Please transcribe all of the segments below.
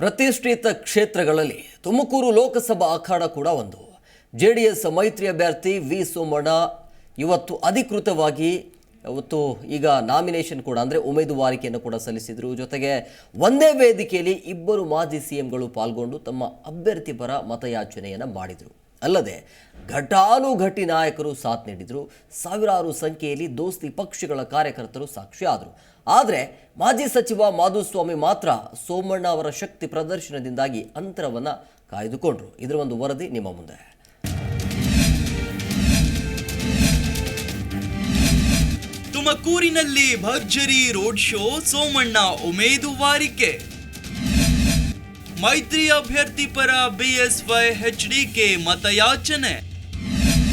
ಪ್ರತಿಷ್ಠಿತ ಕ್ಷೇತ್ರಗಳಲ್ಲಿ ತುಮಕೂರು ಲೋಕಸಭಾ ಅಖಾಡ ಕೂಡ ಒಂದು. ಜೆ ಡಿ ಎಸ್ ಮೈತ್ರಿ ಅಭ್ಯರ್ಥಿ ವಿ ಸೋಮಣ್ಣ ಇವತ್ತು ಅಧಿಕೃತವಾಗಿ ಇವತ್ತು ಈಗ ನಾಮಿನೇಷನ್ ಕೂಡ ಅಂದರೆ ಉಮೇದುವಾರಿಕೆಯನ್ನು ಕೂಡ ಸಲ್ಲಿಸಿದರು. ಜೊತೆಗೆ ಒಂದೇ ವೇದಿಕೆಯಲ್ಲಿ ಇಬ್ಬರು ಮಾಜಿ ಸಿ ಎಂಗಳು ಪಾಲ್ಗೊಂಡು ತಮ್ಮ ಅಭ್ಯರ್ಥಿ ಪರ ಮತಯಾಚನೆಯನ್ನು ಮಾಡಿದರು. ಅಲ್ಲದೆ ಘಟಾನುಘಟಿ ನಾಯಕರು ಸಾಥ್ ನೀಡಿದರು. ಸಾವಿರಾರು ಸಂಖ್ಯೆಯಲ್ಲಿ ದೋಸ್ತಿ ಪಕ್ಷಗಳ ಕಾರ್ಯಕರ್ತರು ಸಾಕ್ಷಿಯಾದರು ಆದರೆ. ಮಾಜಿ ಸಚಿವ ಮಾಧುಸ್ವಾಮಿ ಮಾತ್ರ ಸೋಮಣ್ಣ ಅವರ ಶಕ್ತಿ ಪ್ರದರ್ಶನದಿಂದಾಗಿ ಅಂತರವನ್ನು ಕಾಯ್ದುಕೊಂಡರು. ಇದರ ಒಂದು ವರದಿ ನಿಮ್ಮ ಮುಂದೆ. ತುಮಕೂರಿನಲ್ಲಿ ಭರ್ಜರಿ ರೋಡ್ ಶೋ ಸೋಮಣ್ಣ ಉಮೇದುವಾರಿಕೆ ಮೈತ್ರಿ ಅಭ್ಯರ್ಥಿ ಪರ ಬಿಎಸ್ವೈ ಎಚ್ಡಿಕೆ ಮತಯಾಚನೆ.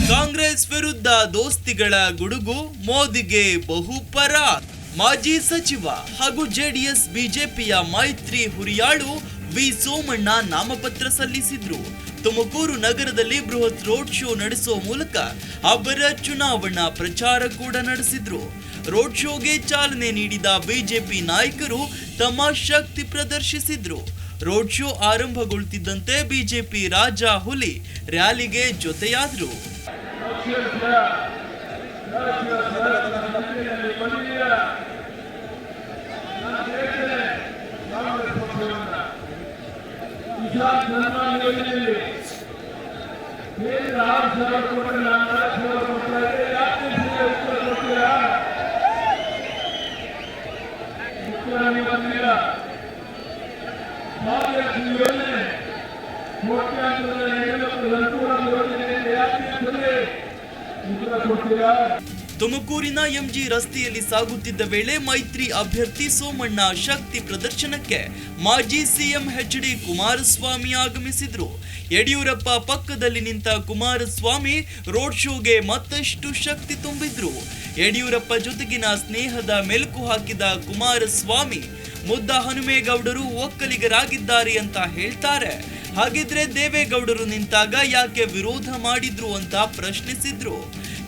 ಕಾಂಗ್ರೆಸ್ ವಿರುದ್ಧ ದೋಸ್ತಿಗಳ ಗುಡುಗು, ಮೋದಿಗೆ ಬಹುಪರ. ಮಾಜಿ ಸಚಿವ ಹಾಗೂ ಜೆಡಿಎಸ್ ಬಿಜೆಪಿಯ ಮೈತ್ರಿ ಹುರಿಯಾಳು ವಿ ಸೋಮಣ್ಣ ನಾಮಪತ್ರ ಸಲ್ಲಿಸಿದ್ರು. ತುಮಕೂರು ನಗರದಲ್ಲಿ ಬೃಹತ್ ರೋಡ್ ಶೋ ನಡೆಸುವ ಮೂಲಕ ಅವರ ಚುನಾವಣಾ ಪ್ರಚಾರ ಕೂಡ ನಡೆಸಿದ್ರು. ರೋಡ್ ಶೋಗೆ ಚಾಲನೆ ನೀಡಿದ ಬಿಜೆಪಿ ನಾಯಕರು ತಮ್ಮ ಶಕ್ತಿ ಪ್ರದರ್ಶಿಸಿದ್ರು. ರೋಡ್ ಶೋ ಆರಂಭಗೊಳ್ತಿದ್ದಂತೆ ಬಿಜೆಪಿ ರಾಜ ಹುಲಿ ರ್ಯಾಲಿಗೆ ಜೊತೆಯಾದ್ರು ತುಮಕೂರಿನ ಎಂಜಿ ರಸ್ತೆಯಲ್ಲಿ ಸಾಗುತ್ತಿದ್ದ ವೇಳೆ ಮೈತ್ರಿ ಅಭ್ಯರ್ಥಿ ಸೋಮಣ್ಣ ಶಕ್ತಿ ಪ್ರದರ್ಶನಕ್ಕೆ ಮಾಜಿ ಸಿಎಂ ಎಚ್ ಡಿ ಕುಮಾರಸ್ವಾಮಿ ಆಗಮಿಸಿದ್ರು. ಯಡಿಯೂರಪ್ಪ ಪಕ್ಕದಲ್ಲಿ ನಿಂತ ಕುಮಾರಸ್ವಾಮಿ ರೋಡ್ ಶೋಗೆ ಮತ್ತಷ್ಟು ಶಕ್ತಿ ತುಂಬಿದ್ರು. ಯಡಿಯೂರಪ್ಪ ಜೊತೆಗಿನ ಸ್ನೇಹದ ಮೆಲುಕು ಹಾಕಿದ ಕುಮಾರಸ್ವಾಮಿ ಮುದ್ದ ಹನುಮೇಗೌಡರು ಒಕ್ಕಲಿಗರಾಗಿದ್ದಾರೆ ಅಂತ ಹೇಳ್ತಾರೆ. ಹಾಗಿದ್ರೆ ದೇವೇಗೌಡರು ನಿಂತಾಗ ಯಾಕೆ ವಿರೋಧ ಮಾಡಿದ್ರು ಅಂತ ಪ್ರಶ್ನಿಸಿದ್ರು.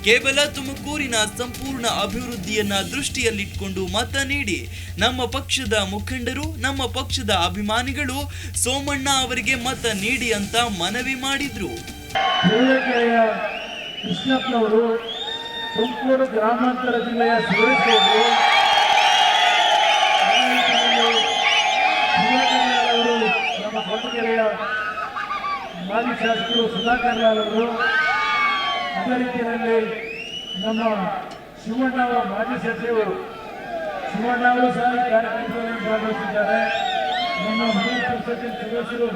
ಕೇವಲ ತುಮಕೂರಿನ ಸಂಪೂರ್ಣ ಅಭಿವೃದ್ಧಿಯನ್ನ ದೃಷ್ಟಿಯಲ್ಲಿಟ್ಕೊಂಡು ಮತ ನೀಡಿ. ನಮ್ಮ ಪಕ್ಷದ ಮುಖಂಡರು, ನಮ್ಮ ಪಕ್ಷದ ಅಭಿಮಾನಿಗಳು ಸೋಮಣ್ಣ ಅವರಿಗೆ ಮತ ನೀಡಿ ಅಂತ ಮನವಿ ಮಾಡಿದ್ರು. ಕೃಷ್ಣಪ್ಪನವರು ತುಮಕೂರು ಗ್ರಾಮಾಂತರ ಜಿಲ್ಲೆಯ ಕೊಟ್ಟಗೆರೆಯ ಮಾಜಿ ಶಾಸಕರು ಸುಧಾಕರ್ ಲಾಲ್ ಅವರು ಅದೇ ರೀತಿಯಲ್ಲಿ ನಮ್ಮ ಶಿವಣ್ಣ ಅವರ ಮಾಜಿ ಸಚಿವರು ಶಿವಣ್ಣ ಅವರು ಸಹ ಈ ಕಾರ್ಯಕ್ರಮದಲ್ಲಿ ಭಾಗವಹಿಸಿದ್ದಾರೆ. ನಮ್ಮ ವಿಧಾನ ಪರಿಷತ್ತಿನ ಸದಸ್ಯರು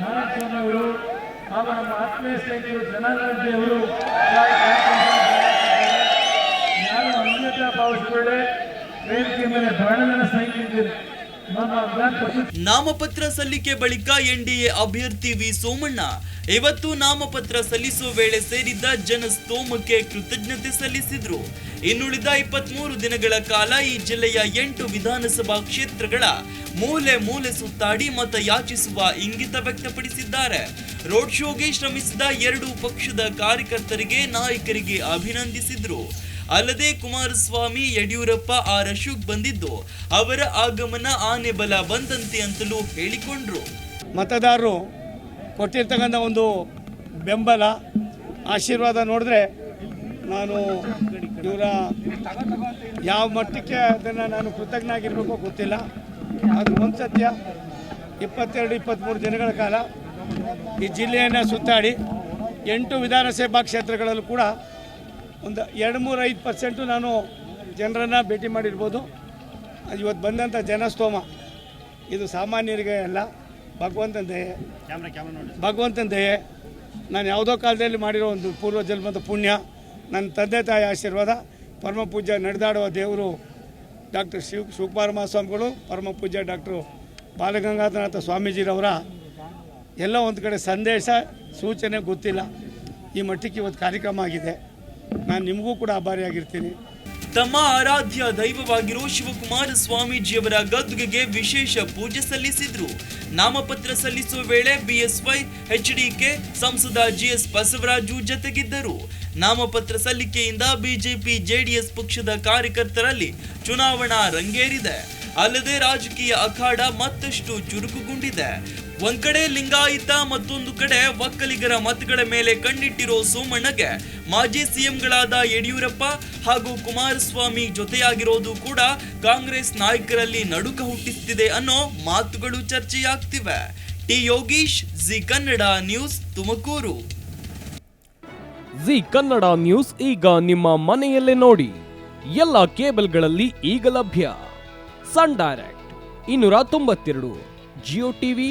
ನಾರಾಯಣಸ್ವಾಮಿ ಅವರು, ಹಾಗೂ ನಮ್ಮ ಆತ್ಮೀಯ ಸ್ನೇಹಿತರು ಜನಾರ್ದನ್ ಅವರು ನಾನು ಅನ್ಯತಾ ಭಾವಿಸಿಕೊಳ್ಳೆ ವೇದಿಕೆ ಮೇಲೆ ಬಹಳ ಜನ ನಾಮಪತ್ರ ಸಲ್ಲಿಕೆ ಬಳಿಕ ಎನ್ಡಿಎ ಅಭ್ಯರ್ಥಿ ವಿ ಸೋಮಣ್ಣ, ಇವತ್ತು ನಾಮಪತ್ರ ಸಲ್ಲಿಸುವ ವೇಳೆ ಸೇರಿದ್ದ ಜನಸ್ತೋಮಕ್ಕೆ ಕೃತಜ್ಞತೆ ಸಲ್ಲಿಸಿದ್ರು. ಇನ್ನುಳಿದ ಇಪ್ಪತ್ಮೂರು ದಿನಗಳ ಕಾಲ ಈ ಜಿಲ್ಲೆಯ ಎಂಟು ವಿಧಾನಸಭಾ ಕ್ಷೇತ್ರಗಳ ಮೂಲೆ ಮೂಲೆ ಸುತ್ತಾಡಿ ಮತ ಯಾಚಿಸುವ ಇಂಗಿತ ವ್ಯಕ್ತಪಡಿಸಿದ್ದಾರೆ. ರೋಡ್ ಶೋಗೆ ಶ್ರಮಿಸಿದ ಎರಡು ಪಕ್ಷದ ಕಾರ್ಯಕರ್ತರಿಗೆ ನಾಯಕರಿಗೆ ಅಭಿನಂದಿಸಿದ್ರು. ಅಲ್ಲದೆ ಕುಮಾರಸ್ವಾಮಿ ಯಡಿಯೂರಪ್ಪ ಆ ಅಶೋಕ್ ಬಂದಿದ್ದು ಅವರ ಆಗಮನ ಆನೆ ಬಲ ಬಂದಂತೆ ಅಂತಲೂ ಹೇಳಿಕೊಂಡ್ರು. ಮತದಾರರು ಕೊಟ್ಟಿರ್ತಕ್ಕಂಥ ಒಂದು ಬೆಂಬಲ, ಆಶೀರ್ವಾದ ನೋಡಿದ್ರೆ ನಾನು ಇವರ ಯಾವ ಮಟ್ಟಕ್ಕೆ ಅದನ್ನು ನಾನು ಕೃತಜ್ಞ ಆಗಿರಬೇಕು ಗೊತ್ತಿಲ್ಲ. ಅದು ಒಂದು ಸತ್ಯ ಇಪ್ಪತ್ತೆರಡು, ಇಪ್ಪತ್ತ್ಮೂರು ದಿನಗಳ ಕಾಲ ಈ ಜಿಲ್ಲೆಯನ್ನು ಸುತ್ತಾಡಿ ಎಂಟು ವಿಧಾನಸಭಾ ಕ್ಷೇತ್ರಗಳಲ್ಲೂ ಕೂಡ ಒಂದು ಎರಡು ಮೂರು ಐದು ಪರ್ಸೆಂಟು ನಾನು ಜನರನ್ನು ಭೇಟಿ ಮಾಡಿರ್ಬೋದು. ಇವತ್ತು ಬಂದಂಥ ಜನಸ್ತೋಮ ಇದು ಸಾಮಾನ್ಯರಿಗೆ ಅಲ್ಲ ಭಗವಂತನ ದಯೆ. ಭಗವಂತನ ದಯೆ. ನಾನು ಯಾವುದೋ ಕಾಲದಲ್ಲಿ ಮಾಡಿರೋ ಒಂದು ಪೂರ್ವ ಜನ್ಮದ ಪುಣ್ಯ ನನ್ನ ತಂದೆ ತಾಯಿ ಆಶೀರ್ವಾದ ಪರಮ ಪೂಜ್ಯ ನಡೆದಾಡುವ ದೇವರು ಡಾಕ್ಟರ್ ಶಿವ ಶಿವಕುಮಾರ ಮಹಾಸ್ವಾಮಿಗಳು ಪರಮ ಪೂಜ್ಯ ಡಾಕ್ಟ್ರು ಬಾಲಗಂಗಾಧರನಾಥ ಸ್ವಾಮೀಜಿರವರ ಎಲ್ಲ ಒಂದು ಕಡೆ ಸಂದೇಶ ಸೂಚನೆ ಗೊತ್ತಿಲ್ಲ. ಈ ಮಟ್ಟಕ್ಕೆ ಇವತ್ತು ಕಾರ್ಯಕ್ರಮ ಆಗಿದೆ. ನಾನು ನಿಮಗೂ ಕೂಡ ಆಭಾರಿಯಾಗಿರ್ತೀನಿ. ತಮ್ಮ ಆರಾಧ್ಯ ದೈವವಾಗಿರೋ ಶಿವಕುಮಾರ ಸ್ವಾಮೀಜಿಯವರ ಗದ್ದುಗೆಗೆ ವಿಶೇಷ ಪೂಜೆ ಸಲ್ಲಿಸಿದ್ರು. ನಾಮಪತ್ರ ಸಲ್ಲಿಸುವ ವೇಳೆ ಬಿಎಸ್ವೈ ಎಚ್ಡಿಕೆ ಸಂಸದ ಜಿಎಸ್ ಬಸವರಾಜು ಜತೆಗಿದ್ದರು. ನಾಮಪತ್ರ ಸಲ್ಲಿಕೆಯಿಂದ ಬಿಜೆಪಿ ಜೆಡಿಎಸ್ ಪಕ್ಷದ ಕಾರ್ಯಕರ್ತರಲ್ಲಿ ಚುನಾವಣಾ ರಂಗೇರಿದೆ. ಅಲ್ಲದೆ ರಾಜಕೀಯ ಅಖಾಡ ಮತ್ತಷ್ಟು ಚುರುಕುಗೊಂಡಿದೆ. ಒಂದ್ ಕಡೆ ಲಿಂಗಾಯತ, ಮತ್ತೊಂದು ಕಡೆ ಒಕ್ಕಲಿಗರ ಮತಗಳ ಮೇಲೆ ಕಣ್ಣಿಟ್ಟಿರೋ ಸೋಮಣ್ಣಗೆ ಮಾಜಿ ಸಿಎಂಗಳಾದ ಯಡಿಯೂರಪ್ಪ ಹಾಗೂ ಕುಮಾರಸ್ವಾಮಿ ಜೊತೆಯಾಗಿರೋದು ಕೂಡ ಕಾಂಗ್ರೆಸ್ ನಾಯಕರಲ್ಲಿ ನಡುಕ ಹುಟ್ಟಿಸ್ತಿದೆ ಅನ್ನೋ ಮಾತುಗಳು ಚರ್ಚೆಯಾಗ್ತಿವೆ. T Yogish, Zee Kannada news Tumakuru. Zee Kannada news ಈಗ ನಿಮ್ಮ ಮನೆಯಲ್ಲೇ ನೋಡಿ. ಎಲ್ಲ ಕೇಬಲ್ಗಳಲ್ಲಿ ಈಗ ಲಭ್ಯ. ಸನ್ ಡೈರೆಕ್ಟ್, ಇನ್ನೂರ ತೊಂಬತ್ತೆರಡು, ಜಿಯೋ ಟಿವಿ